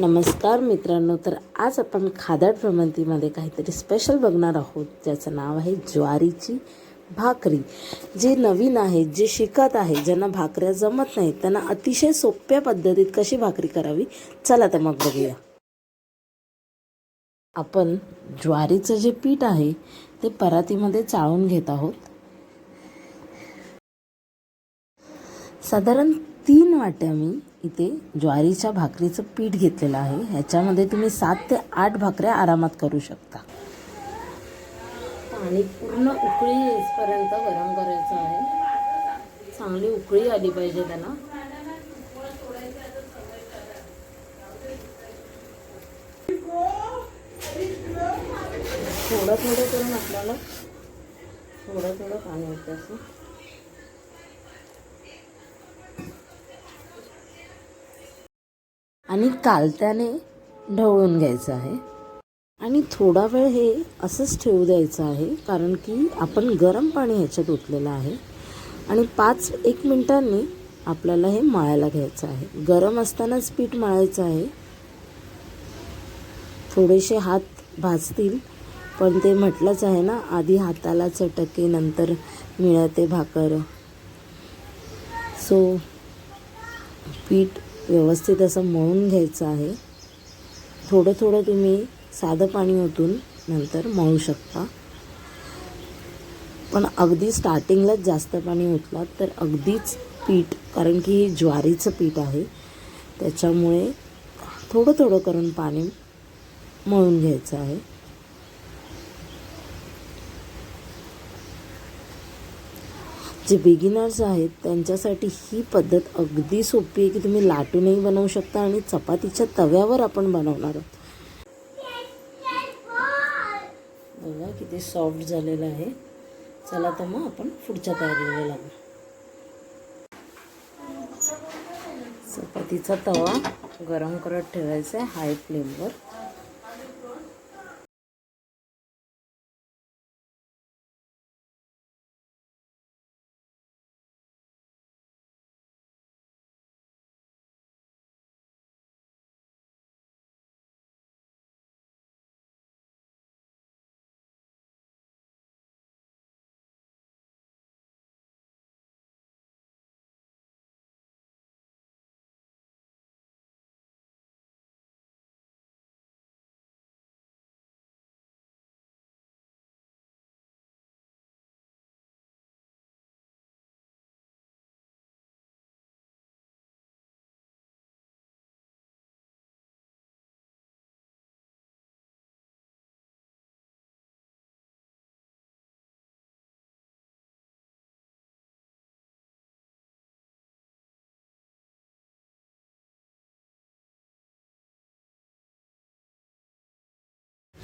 नमस्कार मित्रांनो तर आज आपण खादाड भ्रमंतीमध्ये काहीतरी स्पेशल बघणार आहोत ज्याचं नाव आहे ज्वारीची भाकरी. जे नवीन आहेत जे शिकत आहे ज्यांना भाकऱ्या जमत नाहीत त्यांना अतिशय सोप्या पद्धतीत कशी भाकरी करावी? चला तर मग बघूया. आपण ज्वारीचं जे पीठ आहे ते परातीमध्ये चाळून घेत आहोत. साधारण तीन वाट्या मी इथे ज्वारीच्या भाकरीचं पीठ घेतलेलं आहे. ह्याच्यामध्ये तुम्ही सात ते आठ भाकऱ्या आरामात करू शकता. पाणी पूर्ण उकळी येईपर्यंत गरम करायचं आहे. चांगली उकळी आली पाहिजे त्याला थोडं थोडं करून आपल्याला थोडं थोडं पाणी होतं असं. आणि कालत्याने ढवळून घ्यायचं आहे. आणि थोडा वेळ हे असंच ठेवू द्यायचं आहे कारण की आपण गरम पाणी ह्याच्यात ओतलेलं आहे. आणि पाच एक मिनटांनी आपल्याला हे मळायला घ्यायचं आहे. गरम असतानाच पीठ मळायचं आहे. थोडेसे हात भाजतील पण ते म्हटलंच आहे ना आधी हाताला चटके नंतर मिळते भाकर. सो पीठ व्यवस्थित असं मळून घ्यायचं आहे. थोडं थोडं तुम्ही साधं पाणी ओतून नंतर मळू शकता. पण अगदी स्टार्टिंगलाच जास्त पाणी ओतलात तर अगदीच पीठ कारण की हे ज्वारीचं पीठ आहे. त्याच्यामुळे थोडं थोडं करून पाणी मळून घ्यायचं आहे. जे बिगिनर्स आहेत त्यांच्यासाठी ही पद्धत अगदी सोपी आहे की तुम्ही लाटूनही बनवू शकता आणि चपातीच्या तव्यावर आपण बनवणार आहोत. बघा किती सॉफ्ट झालेलं आहे. चला तर मग आपण पुढच्या तयारीला लागू. चपातीचा तवा गरम करत ठेवायचा आहे हाय फ्लेमवर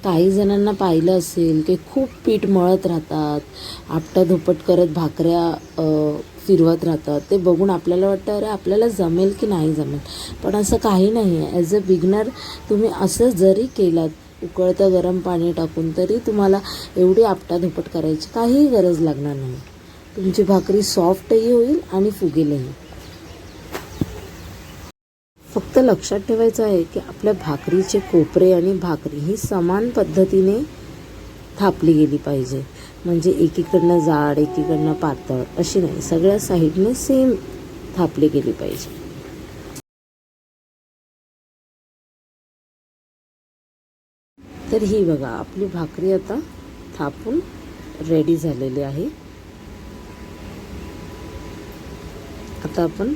काही जणांना पाहिलं असेल की खूप पीठ मळत राहतात आपटा धोपट करत भाकऱ्या फिरवत राहतात. ते बघून आपल्याला वाटतं अरे आपल्याला जमेल की नाही जमेल? पण असं काही नाही आहे. ॲज अ बिगनर तुम्ही असं जरी केलात उकळतं गरम पाणी टाकून तरी तुम्हाला एवढी आपटा धोपट करायची काहीही गरज लागणार नाही. तुमची भाकरी सॉफ्टही होईल आणि फुगेलही. फक्त लक्षात ठेवायचं आहे की आपल्या भाकरीचे कोपरे आणि भाकरी ही समान पद्धतीने थापली गेली पाहिजे. म्हणजे एकीकडनं जाड एकीकडनं पातळ अशी नाही. सगळ्या साईडने सेम थापली गेली पाहिजे. तर ही बघा आपली भाकरी आता थापून रेडी झालेली आहे. आता आपण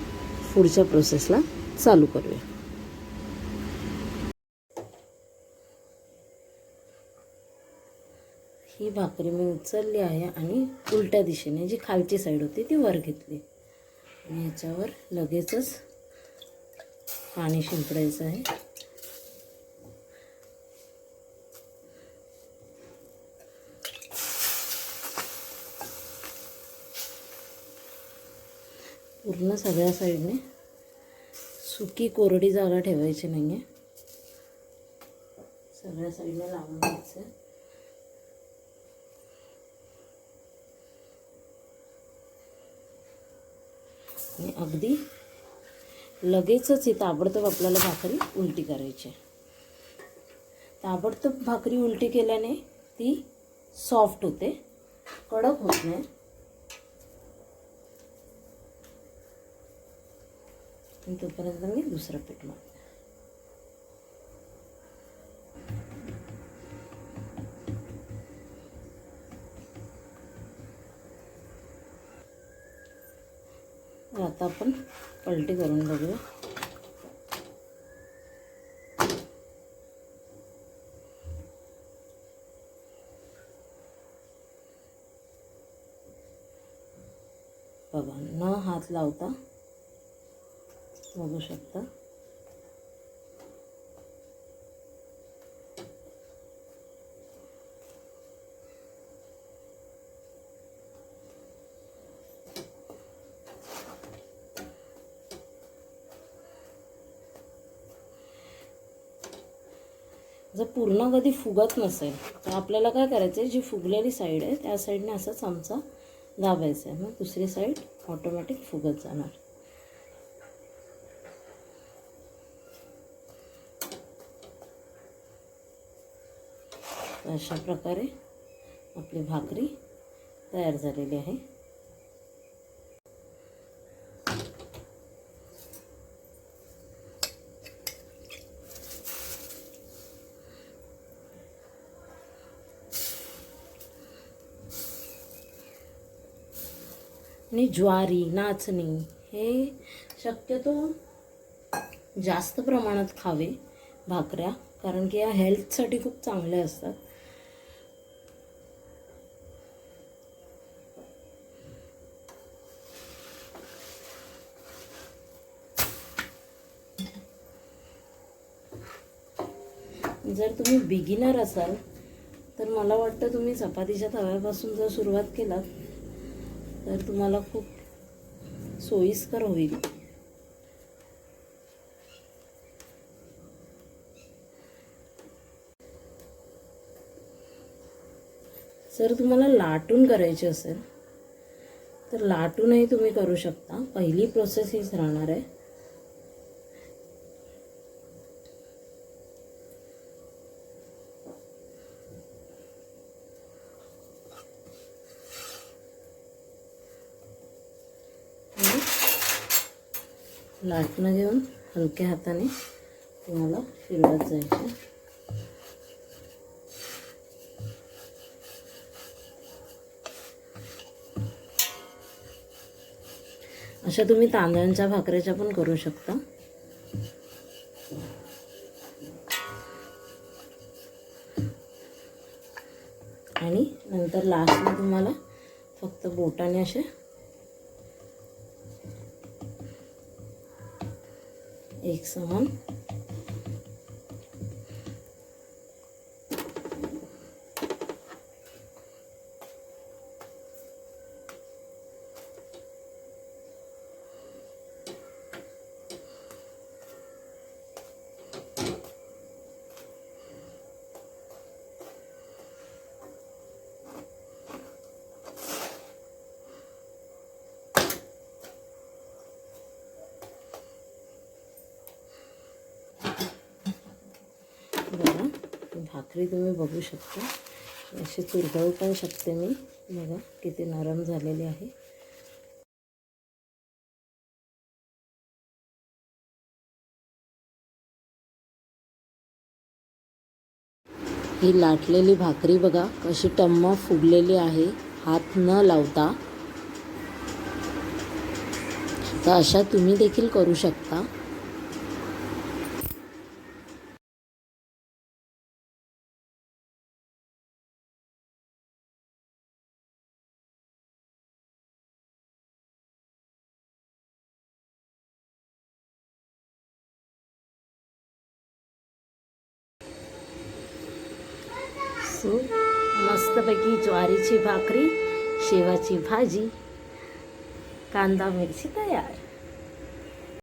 पुढच्या प्रोसेसला चालू करूया. ही भाकरी मी उचलली आहे आणि उलट्या दिशेने जी खालची साईड होती ती वर घेतली. आणि ह्याच्यावर लगेचच पाणी शिंपडायचं आहे. पूर्ण सगळ्या साईडने सुकी कोरडी जागा ठेवायची नाही आहे सगळ्या साईडला लावून घ्यायचं. आणि अगदी लगेचच ही ताबडतोब आपल्याला भाकरी उलटी करायची आहे. ताबडतोब भाकरी उलटी केल्याने ती सॉफ्ट होते कडक होत नाही. आणि तोपर्यंत मी दुसरं पीठ मारते आता आपण पलटी करून बघूया. बघा न हात लावता बघू शकता. जर पूर्ण कधी फुगत नसेल तर आपल्याला काय करायचं आहे जी फुगलेली साईड आहे त्या साईडने असा चमचा दाबायचा आहे मग दुसरी साईड ऑटोमॅटिक फुगत जाणार. तर अशा प्रकारे आपली भाकरी तयार झालेली आहे. आणि ज्वारी नाचणी हे शक्यतो जास्त प्रमाणात खावे भाकऱ्या कारण की या हेल्थसाठी खूप चांगल्या असतात. जर तुम्ही बिगिनर असाल तर मला वाटतं तुम्ही चपातीच्या तव्यापासून जर सुरुवात केलात तर तुम्हाला खूप सोयीस्कर होईल. जर तुम्हाला लाटून करायची असेल तर लाटूनही तुम्ही करू शकता. पहिली प्रोसेस हीच राहणार आहे आणि लाटणं घेऊन हलक्या हाताने तुम्हाला फिरवत जायचं. अशा तुम्ही तांदळांच्या भाकऱ्याच्या पण करू शकता. आणि नंतर लास्टला तुम्हाला फक्त बोटाने असे एक समान बघा भाकरी तुम्ही बघू शकता. अशी चुरगळू पण शकते मी. बघा किती नरम झालेली आहे. ही लाटलेली भाकरी बघा कशी टम्म फुगलेली आहे. हात न लावता. तर अशा तुम्ही देखील करू शकता. सो मस्तपैकी ज्वारीची भाकरी शेवाची भाजी कांदा मिरची तयार.